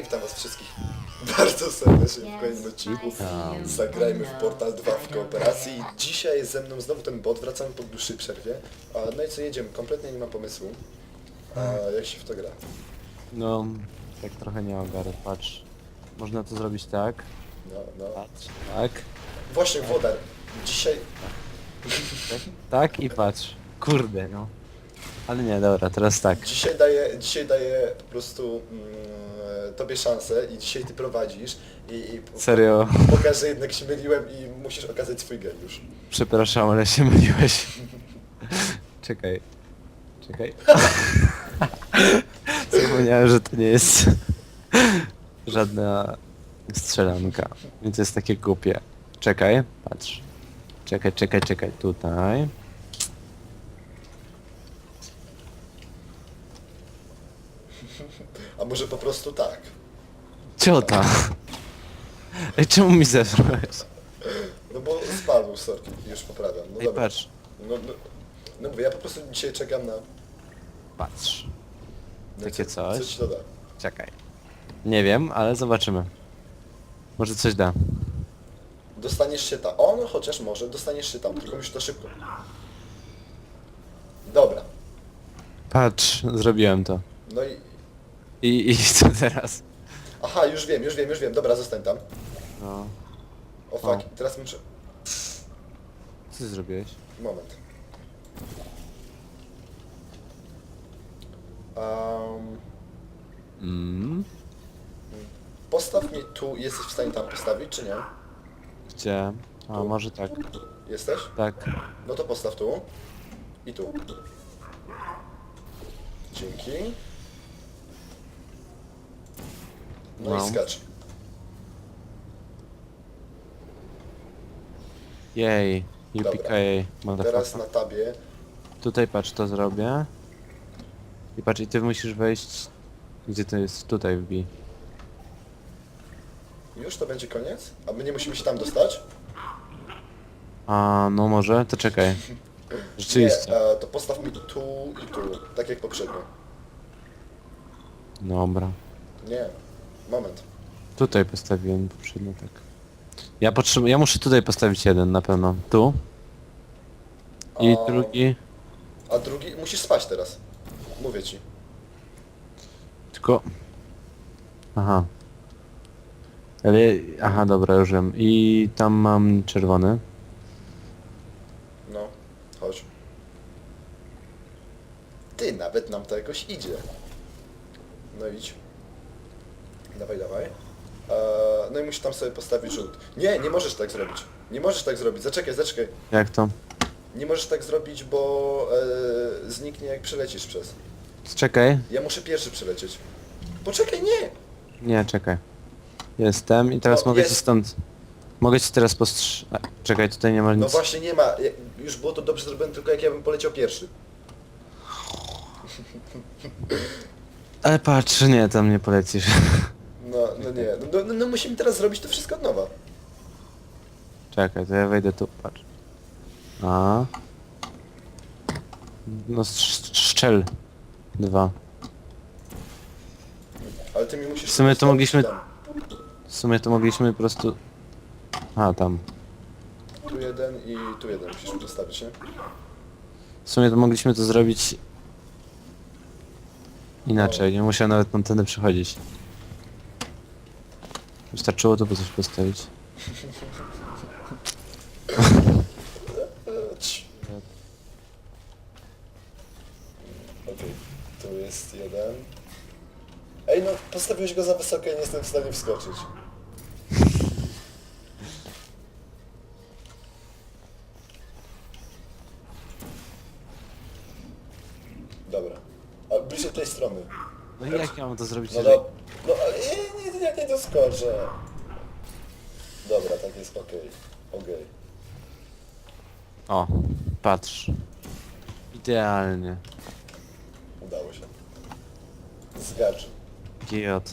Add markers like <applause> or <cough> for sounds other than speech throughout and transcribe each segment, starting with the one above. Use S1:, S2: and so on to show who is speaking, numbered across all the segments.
S1: Hej, witam was wszystkich <laughs> bardzo serdecznie w kolejnym odcinku. Zagrajmy w Portal 2 w kooperacji. Dzisiaj jest ze mną znowu ten bot, wracamy po dłuższej przerwie. A, No i co, jedziemy, kompletnie nie mam pomysłu. A, jak się w to gra?
S2: No, tak trochę nie ogarę, patrz. Można to zrobić tak,
S1: No, no.
S2: patrz, tak,
S1: Właśnie, Wodar, dzisiaj...
S2: tak, tak i patrz. Kurde, no. Ale nie, dobra, teraz tak.
S1: Dzisiaj daję, dzisiaj daję po prostu mm, tobie szansę i dzisiaj ty prowadzisz i, i
S2: Serio,
S1: pokażę, że jednak się myliłem i musisz okazać swój geniusz.
S2: przepraszam, ale się myliłeś. <laughs> Czekaj. Czekaj. <laughs> Zapomniałem, że to nie jest <laughs> żadna strzelanka, więc jest takie głupie. Czekaj, patrz. Czekaj, czekaj, czekaj, tutaj.
S1: A może po prostu tak?
S2: Ciota! Ej, czemu mi zesrałeś?
S1: No bo spadł, sorki, już poprawiam. No
S2: Ej,
S1: dobra.
S2: patrz,
S1: No, no, no mówię, ja po prostu dzisiaj czekam na...
S2: patrz.
S1: na
S2: Takie
S1: co,
S2: coś?
S1: Co ci to da?
S2: Czekaj. Nie wiem, ale zobaczymy. Może coś da.
S1: Dostaniesz się tam. O, no chociaż może, dostaniesz się tam, tylko musisz to szybko. Dobra.
S2: Patrz, zrobiłem to.
S1: No i...
S2: I, i co teraz?
S1: Aha, już wiem, już wiem, już wiem. Dobra, zostań tam.
S2: No.
S1: O fuck, teraz muszę...
S2: Co ty zrobiłeś?
S1: Moment. Um,
S2: Mm.
S1: postaw mnie tu, jesteś w stanie tam postawić, czy nie?
S2: Gdzie? A,
S1: Tu.
S2: może tak.
S1: Jesteś?
S2: Tak.
S1: No to postaw tu. I tu. Dzięki. No,
S2: No.
S1: i skacz.
S2: Jej. UPKA,
S1: Teraz
S2: motherfucker.
S1: na tabie.
S2: Tutaj patrz, to zrobię. I patrz, i ty musisz wejść... Gdzie to jest? Tutaj wbij.
S1: Już to będzie koniec? A my nie musimy się tam dostać?
S2: A, no może? To czekaj. <laughs> Rzeczywiście.
S1: Nie, e, to postaw mi tu i tu, tak jak poprzednio.
S2: Dobra.
S1: Nie. Moment.
S2: Tutaj postawiłem poprzednio, tak. Ja potrzebuję, ja muszę tutaj postawić jeden na pewno. Tu. I
S1: A-
S2: drugi.
S1: A drugi, musisz spać teraz. Mówię ci.
S2: Tylko... Aha. Ale... Aha, dobra, już wiem. I tam mam czerwony.
S1: No, chodź. Ty, nawet nam to jakoś idzie. No idź. Dawaj, dawaj. Eee, no i musisz tam sobie postawić żółt. Nie, nie możesz tak zrobić. Nie możesz tak zrobić. Zaczekaj, zaczekaj.
S2: Jak to?
S1: Nie możesz tak zrobić, bo e, zniknie jak przelecisz przez.
S2: Czekaj.
S1: Ja muszę pierwszy przelecieć. Poczekaj, nie!
S2: Nie, czekaj. Jestem i teraz
S1: O,
S2: mogę
S1: jest.
S2: ci stąd... Mogę ci teraz postrz... a, Czekaj, tutaj nie ma nic.
S1: No właśnie nie ma. Ja- Już było to dobrze zrobione, tylko jak ja bym poleciał pierwszy.
S2: Ale patrz, nie, tam nie polecisz. <laughs>
S1: No, nie. No, no, no musimy teraz zrobić to wszystko od nowa.
S2: Czekaj, to ja wejdę tu, patrz. A. No strz- szczel. Dwa.
S1: Ale ty mi musisz...
S2: W sumie to mogliśmy-
S1: tam.
S2: W sumie to mogliśmy po prostu... A, tam.
S1: Tu jeden i tu jeden musisz postawić, nie?
S2: W sumie to mogliśmy to zrobić... Inaczej, nie musiałem nawet tamtędy przychodzić. Wystarczyło tu po coś postawić.
S1: Okej, tu jest jeden. Ej no, postawiłeś go za wysoko i nie jestem w stanie wskoczyć. Dobra. A bliżej tej strony.
S2: No i jak ja mam to zrobić,
S1: No,
S2: jeżeli...
S1: no jak nie doskoczę. Dobra, tak jest okej. Okej.
S2: O, patrz. Idealnie.
S1: Udało się. Zgadz.
S2: Giot.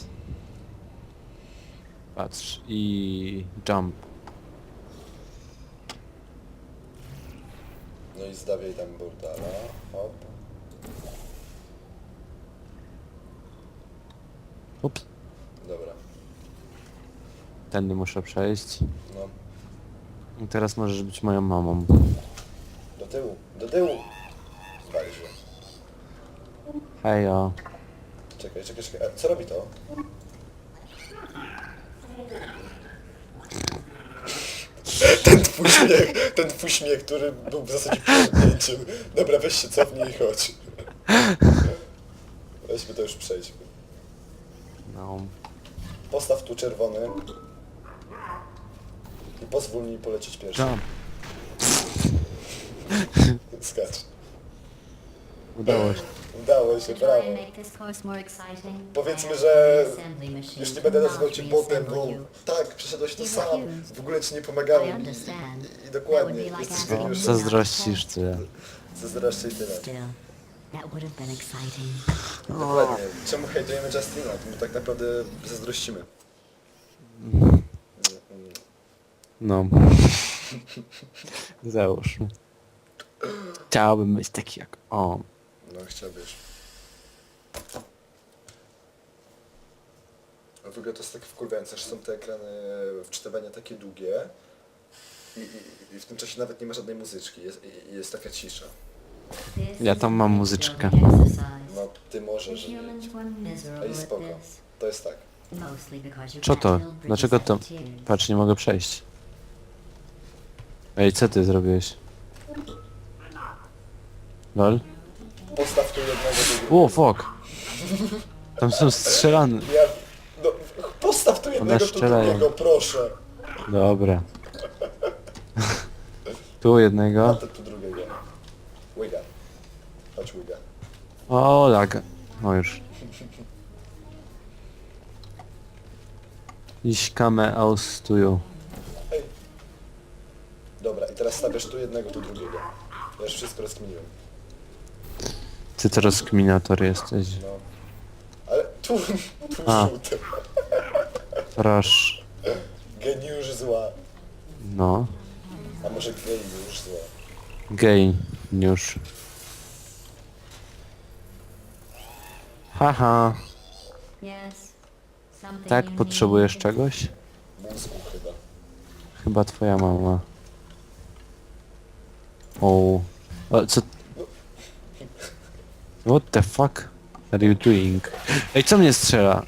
S2: Patrz. I... jump.
S1: No i zdawiaj tam burdala. Hop.
S2: Ups. Tędy muszę przejść.
S1: no.
S2: I teraz możesz być moją mamą.
S1: Do tyłu, do tyłu! Zwalisz go.
S2: Hejo.
S1: Czekaj, czekaj, czekaj. A co robi to? Ten twój śmiech, ten twój śmiech, który był w zasadzie pierdnięciem. Dobra, weź się cofnij i chodź. Weźmy to już przejdźmy.
S2: No.
S1: Postaw tu czerwony. I pozwól mi polecieć pierwszy.
S2: Jump. <laughs>
S1: Skacz.
S2: Udało się.
S1: Udało się, brawo. Powiedzmy, że już nie będę nazywał cię botem, bo tak, przeszedłeś to sam. W ogóle ci nie pomagałem. I, i, i dokładnie, jesteś geniuszem.
S2: Zazdrościsz tyle. <laughs>
S1: Zazdroszczę i tyle.
S3: Still, that would have been exciting.
S1: Dokładnie. Czemu hejtujemy Justina? Bo tak naprawdę zazdrościmy. <laughs>
S2: No. <laughs> Załóżmy. Chciałbym być taki jak on.
S1: No chciałbyś. A w ogóle to jest tak wkurwiające, że są te ekrany wczytywania takie długie i, i, i w tym czasie nawet nie ma żadnej muzyczki, jest, i- i jest taka cisza.
S2: Ja tam mam muzyczkę.
S1: No ty możesz. Ej, spoko. To jest tak.
S2: Co to? Dlaczego to? Patrz, nie mogę przejść. Ej, co ty zrobiłeś? Lol?
S1: Postaw tu jednego drugiego.
S2: O, fuck! Tam są strzelane.
S1: Ja, no, postaw tu jednego tu
S2: strzelają.
S1: drugiego, proszę.
S2: Dobra. Tu
S1: A
S2: jednego.
S1: to tu drugiego. Wiga. Chodź Wiga.
S2: O, lag. O, już. Ich kame aus tu.
S1: Ej. Dobra, i teraz stawiasz tu jednego, tu drugiego. Ja już wszystko rozkminiłem.
S2: Ty to rozkminator jesteś.
S1: No. Ale tu, tu
S2: A.
S1: żółty.
S2: Proszę.
S1: Geniusz zła.
S2: No.
S1: A może geniusz zła.
S2: Gej. Już. Haha. Tak, potrzebujesz czegoś?
S1: Mózgu chyba.
S2: Chyba twoja mama. O. o co? What the fuck are you doing? Ej, co mnie strzela?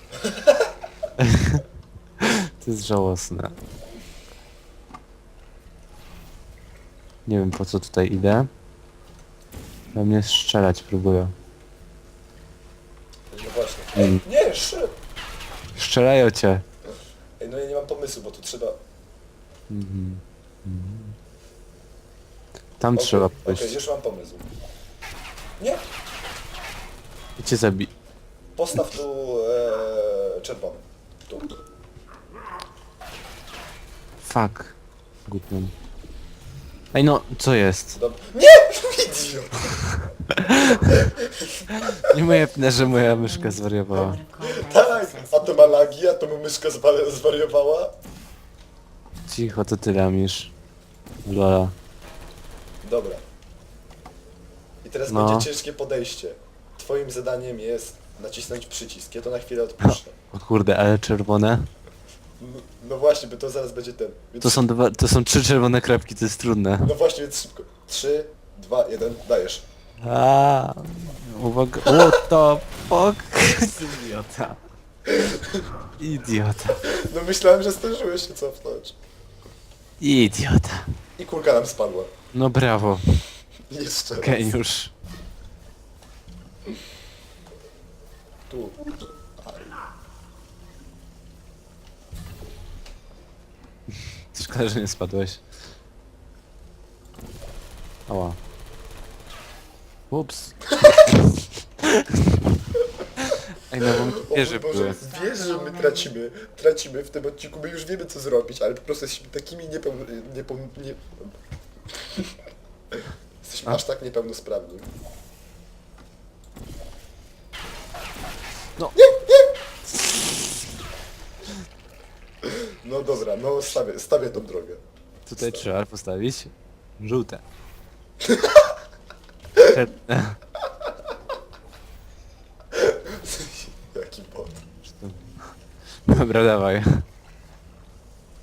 S2: <laughs> to jest żałosne. Nie wiem po co tutaj idę. Ale mnie strzelać próbują.
S1: No właśnie. Ej,
S2: Mm.
S1: nie, szyb!
S2: Strzelają cię.
S1: Ej, no ja nie mam pomysłu, bo tu trzeba...
S2: Tam
S1: Okej,
S2: trzeba
S1: Okej,
S2: pójść.
S1: już mam pomysł. Nie,
S2: I cię zabi...
S1: postaw tu e, czerwony. Tu.
S2: Fuck. Gutman. Ej no, co jest?
S1: Dob nie! <laughs> Idiot! <laughs>
S2: Nie moje pnę, że moja myszka zwariowała.
S1: Tak! A to ma lagi, a to mu myszka zwa- zwariowała.
S2: Cicho, to ty ramisz. Lola.
S1: Dobra. I teraz
S2: No.
S1: będzie ciężkie podejście. Twoim zadaniem jest nacisnąć przycisk. Ja to na chwilę odpuszczę.
S2: O kurde, ale czerwone.
S1: No, no właśnie, bo to zaraz będzie ten. Więc,
S2: To są dwa, to są trzy czerwone kropki, to jest trudne.
S1: No właśnie, więc szybko. 3, 2, 1, dajesz.
S2: A, uwaga, what the fuck? Idiota. Idiota.
S1: No myślałem, że zdążyłeś się cofnąć.
S2: Idiota.
S1: I kulka nam spadła.
S2: No brawo,
S1: Jeszcze raz.
S2: geniusz.
S1: Tu.
S2: Szkoda, że nie spadłeś. Ała. Ups. <laughs> Ej, no bo
S1: O
S2: wieże
S1: mój
S2: były.
S1: Boże, wiesz, że my tracimy, tracimy w tym odcinku, my już wiemy co zrobić, ale po prostu jesteśmy takimi niepełno... Niepeł, nie... Jesteśmy aż tak niepełnosprawni.
S2: No.
S1: No dobra, no stawię, stawię tą drogę.
S2: Tutaj trzeba postawić żółte. Czerwone.
S1: Jaki bot.
S2: Dobra, dawaj.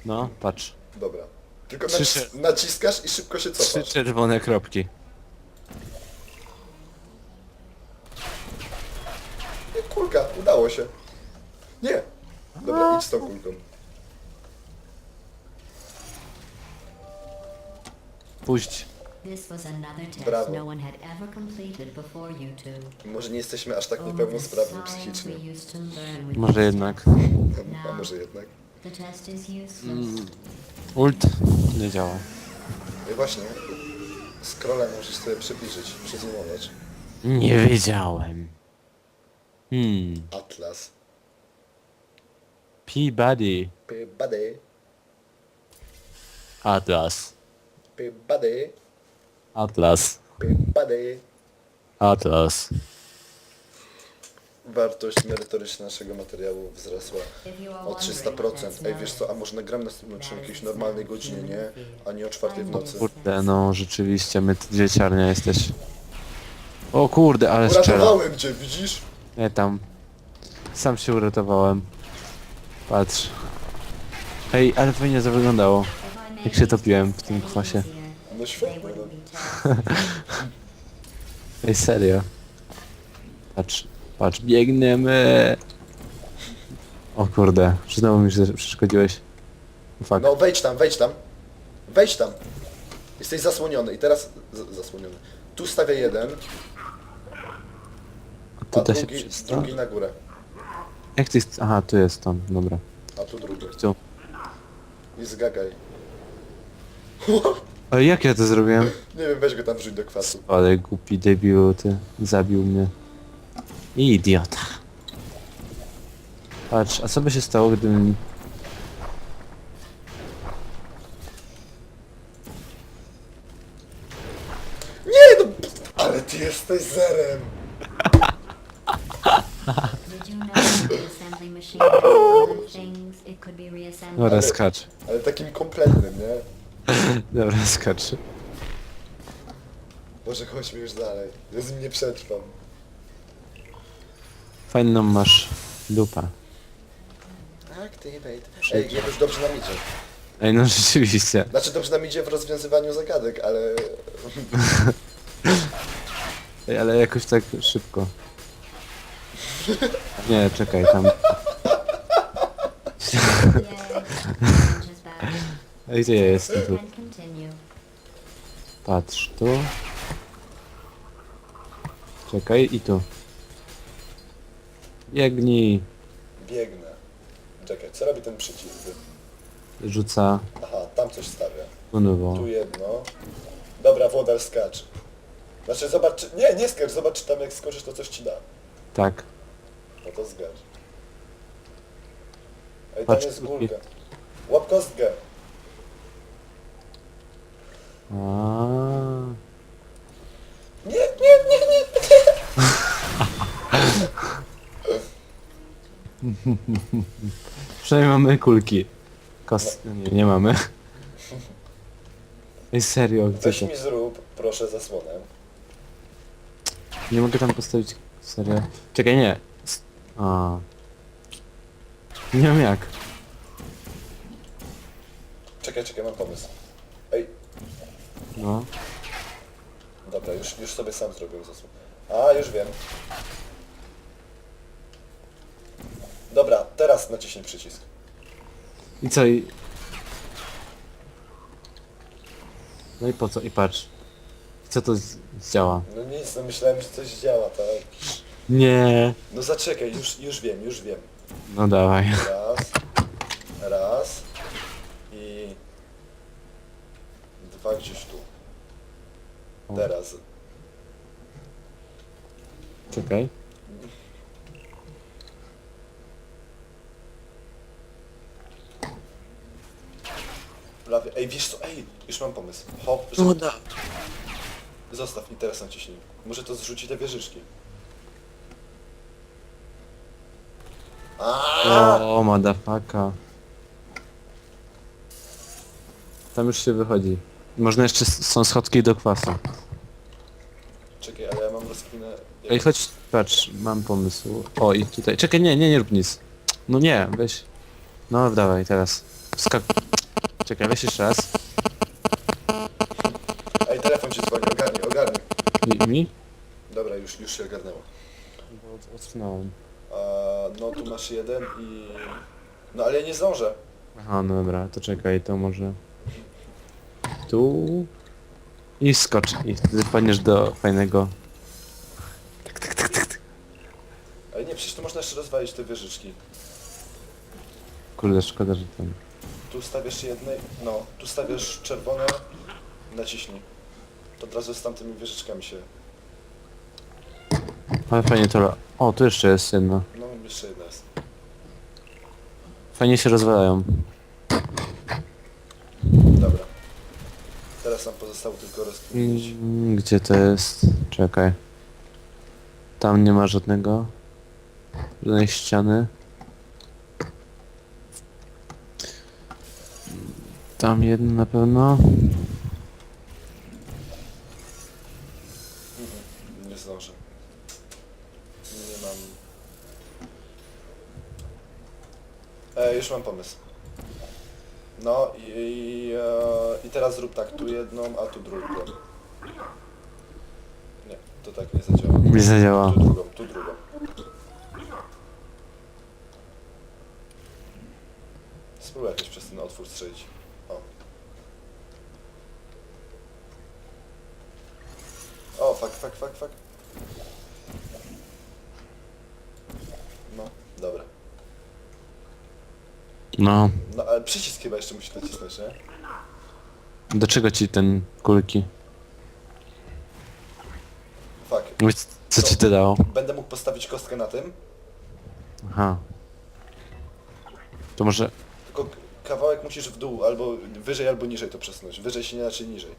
S2: No, patrz.
S1: Dobra. Tylko
S2: Trzy
S1: nacis naciskasz i szybko się
S2: Trzy
S1: cofasz.
S2: czerwone kropki.
S1: Nie, Kulka, udało się. Nie. Dobra, idź z tą kulką.
S2: Puść.
S3: This was another test
S1: Brawo.
S3: no one had ever completed before you two.
S1: Może nie jesteśmy aż tak
S3: Only
S1: niepełnosprawni
S3: science
S1: psychicznie.
S3: we used to learn with
S2: Może jednak.
S1: A może jednak.
S3: The test is useless.
S2: Ult nie działa.
S1: I właśnie, scrollem możesz sobie przybliżyć, przyzoomować.
S2: Nie wiedziałem. Hmm.
S1: Atlas.
S2: Peabody.
S1: P-body,
S2: Atlas.
S1: P-body,
S2: Atlas.
S1: P-body.
S2: Atlas.
S1: Wartość merytoryczna naszego materiału wzrosła o
S3: wondering,
S1: 300%.
S3: that's
S1: Ej, wiesz co, a może nagramy następnym odcinku jakiejś normalnej godzinie, nie? A nie o czwartej w nocy.
S2: Kurde, no rzeczywiście, my tu dzieciarnia jesteś. O kurde, ale strzela.
S1: Uratowałem cię, widzisz?
S2: Nie tam. Sam się uratowałem. Patrz. Ej, ale fajnie to wyglądało. Jak się topiłem w tym kwasie.
S1: No świetnie, no. <laughs>
S2: Ej, serio. Patrz, patrz, biegniemy. O kurde, znowu mi że przeszkodziłeś. Fuck.
S1: No wejdź tam, wejdź tam. Wejdź tam. Jesteś zasłoniony i teraz... Z zasłoniony. Tu stawię jeden, a
S2: Tutaj się
S1: drugi,
S2: przysta.
S1: drugi na górę.
S2: Jak ty jest? Aha, tu jest on, dobra.
S1: A tu drugi.
S2: Tu.
S1: I zgagaj. <laughs>
S2: Ale jak ja to zrobiłem?
S1: Nie wiem, weź go tam wrzuć do kwasu.
S2: Ale głupi debilu, ty. Zabił mnie. Idiota. Patrz, a co by się stało, gdybym...
S1: Nie no! Ale ty jesteś zerem!
S3: Did you know that the assembly machine has other things it could be reassembled?
S2: Dobra, skacz.
S1: Ale takim kompletnym, nie?
S2: Dobra, skacz.
S1: Boże, chodźmy już dalej. Ja z nim nie przetrwam.
S2: Fajną masz dupa.
S1: Activate. Ej, jakoś dobrze nam idzie.
S2: Ej, no <laughs> rzeczywiście.
S1: Znaczy dobrze nam idzie w rozwiązywaniu zagadek, ale... <laughs>
S2: Ej, ale jakoś tak szybko. Nie, czekaj, tam... <laughs> Ej, gdzie ja jestem tu? Patrz, tu. Czekaj, i tu. Biegnij.
S1: Biegnę. Czekaj, co robi ten przycisk?
S2: Rzuca
S1: Aha, tam coś stawia.
S2: tu nowo.
S1: Tu jedno. Dobra, włodar skacz. Znaczy zobacz, czy... Nie, nie skacz, zobacz czy tam jak skoczysz to coś ci da.
S2: Tak.
S1: No to zgacz. Ej, tam
S2: Patrz,
S1: jest
S2: drugi.
S1: górka. Łap kostkę.
S2: A.
S1: Nie, nie, nie, nie. <laughs> <laughs>
S2: Przynajmniej mamy kulki. Kost... Nie, nie mamy. Ej, serio, gdzie
S1: Weź
S2: to?
S1: mi zrób, proszę, zasłonę.
S2: Nie mogę tam postawić... Serio? Czekaj, nie. S- A. Nie wiem jak.
S1: Czekaj, czekaj, mam pomysł. Ej,
S2: No.
S1: dobra, już, już sobie sam zrobię zasłonę. A, już wiem. Dobra, teraz naciśnij przycisk.
S2: I co i... No i po co? I patrz. Co to z- zdziała?
S1: No nic, no myślałem, że coś działa, tak?
S2: Nie.
S1: No zaczekaj, już, już wiem, już wiem.
S2: No dawaj. <laughs>
S1: Raz, raz i dwa gdzieś tu. Teraz.
S2: Czekaj.
S1: Ej, wiesz co, ej, już mam pomysł. Hop,
S2: No
S1: żeby...
S2: da.
S1: Zostaw i teraz naciśnij. Może to zrzuci te wieżyczki. A!
S2: O, madafaka. Tam już się wychodzi. Można jeszcze s- są schodki do kwasu.
S1: Czekaj, ale ja mam rozkminę...
S2: Ej, chodź, patrz, mam pomysł. O, i tutaj. Czekaj, nie, nie, nie rób nic. No nie, weź. No dawaj, teraz. Skak... Czekaj, weź jeszcze raz.
S1: Ej, telefon ci dzwoni, ogarnij, ogarnij.
S2: Mi? mi?
S1: Dobra, już, już się ogarnęło.
S2: Bo odsunąłem.
S1: A, no tu masz jeden i... No ale ja nie zdążę.
S2: Aha, no dobra, to czekaj, to może... Tu... I skocz. I wtedy wpadniesz do fajnego...
S1: Ale nie, przecież tu można jeszcze rozwalić te wieżyczki.
S2: Kurde, szkoda, że tam...
S1: Tu stawiasz jednej, no, tu stawiasz czerwone, naciśnij. To od razu z tamtymi wieżyczkami się...
S2: Ale fajnie to... O, tu jeszcze jest jedno.
S1: No, jeszcze jedna jest.
S2: Fajnie się rozwalają.
S1: Dobra. Teraz nam pozostało tylko rozkminić.
S2: Mm, Gdzie to jest? Czekaj. Tam nie ma żadnego. Żadnej ściany. Tam jedno na pewno.
S1: Mhm, Nie zdążę. Nie mam... E, już mam pomysł. No i, i, e, i teraz zrób tak, tu jedną, a tu drugą. Nie, to tak nie zadziała.
S2: Nie zadziała.
S1: Tu drugą, tu drugą. Spróbuj jakoś przez ten otwór strzelić. O. O, fuck, fuck, fuck, fuck. No, dobra.
S2: No.
S1: No, ale przycisk chyba jeszcze musi nacisnąć, nie?
S2: Do czego ci ten kulki?
S1: Fuck.
S2: Co ci to dało?
S1: Będę mógł postawić kostkę na tym,
S2: Aha. To może...
S1: tylko k- kawałek musisz w dół, albo wyżej, albo niżej to przesunąć. Wyżej się nie znaczy niżej.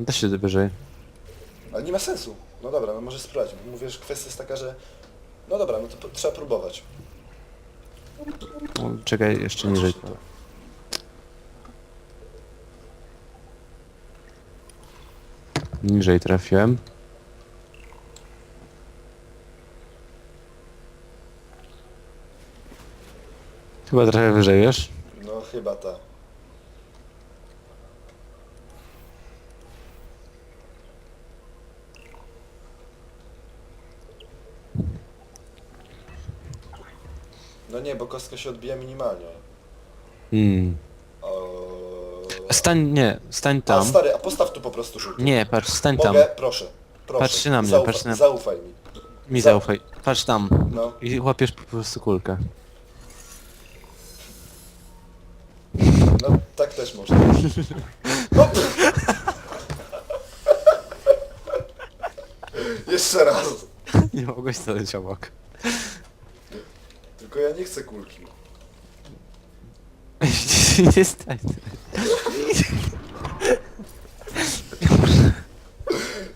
S2: Da się wyżej.
S1: Ale nie ma sensu. No dobra, no może spróbować. że kwestia jest taka, że... No dobra, no to trzeba próbować.
S2: O, czekaj, jeszcze niżej. Niżej trafiłem. Chyba trochę wyżej, wiesz?
S1: No chyba ta. No nie, bo kostka się odbija minimalnie.
S2: Hmm.
S1: O...
S2: Stań, nie, stań
S1: A
S2: tam.
S1: stary, a postaw tu po prostu rzut.
S2: Nie, patrz, stań tam.
S1: Mogę? Proszę. Proszę.
S2: Patrzcie na mnie,
S1: Zaufa-
S2: patrzcie na-
S1: Zaufaj mi.
S2: Mi
S1: Za-
S2: zaufaj. Patrz tam.
S1: No.
S2: I łapiesz po prostu kulkę.
S1: No, tak też można. No. <laughs> Jeszcze raz.
S2: Nie mogłeś stanąć obok.
S1: Ja nie chcę kulki. <laughs>
S2: Nie stań.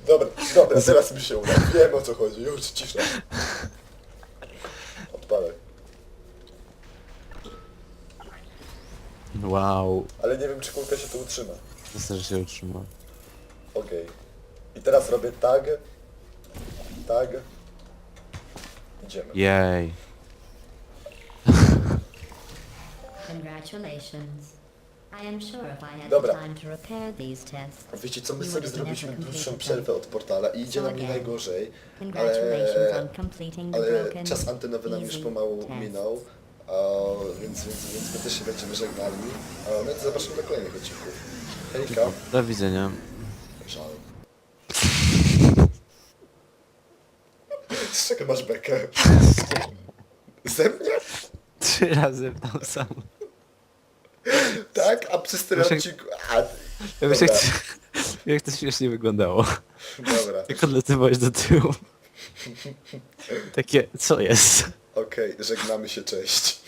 S1: Dobra, dobra, teraz mi się uda. Wiem o co chodzi. Już cisza. Odpalaj.
S2: Wow.
S1: Ale nie wiem, czy kulka się tu utrzyma.
S2: Myślę, że się utrzyma.
S1: Okej. I teraz robię tag. Tag. Idziemy.
S2: Jej.
S3: Congratulations. I am sure if I had
S1: Dobra.
S3: the time to repair these tests.
S1: Wiecie co, my sobie zrobiliśmy dłuższą przerwę od portala i idzie
S3: So
S1: nam nie najgorzej,
S3: Congratulations
S1: ale,
S3: on completing the
S1: ale
S3: broken
S1: czas antenowy nam już
S3: easy
S1: pomału
S3: test.
S1: minął, a, więc, więc, więc my też się będziemy żegnali. A, no to zapraszamy do kolejnych odcinków. Hejka.
S2: Do widzenia.
S1: Żal. <laughs> Z czego masz bekę? <laughs> Ze mnie?
S2: Trzy razy w tam sam.
S1: Tak? A przez tyle
S2: Muszę-
S1: odcinku... A,
S2: Ja myślę,
S1: dobra,
S2: jak to śmiesznie wyglądało.
S1: dobra.
S2: Jak odlatywałeś do tyłu. Takie, co jest?
S1: Okej, żegnamy się, cześć.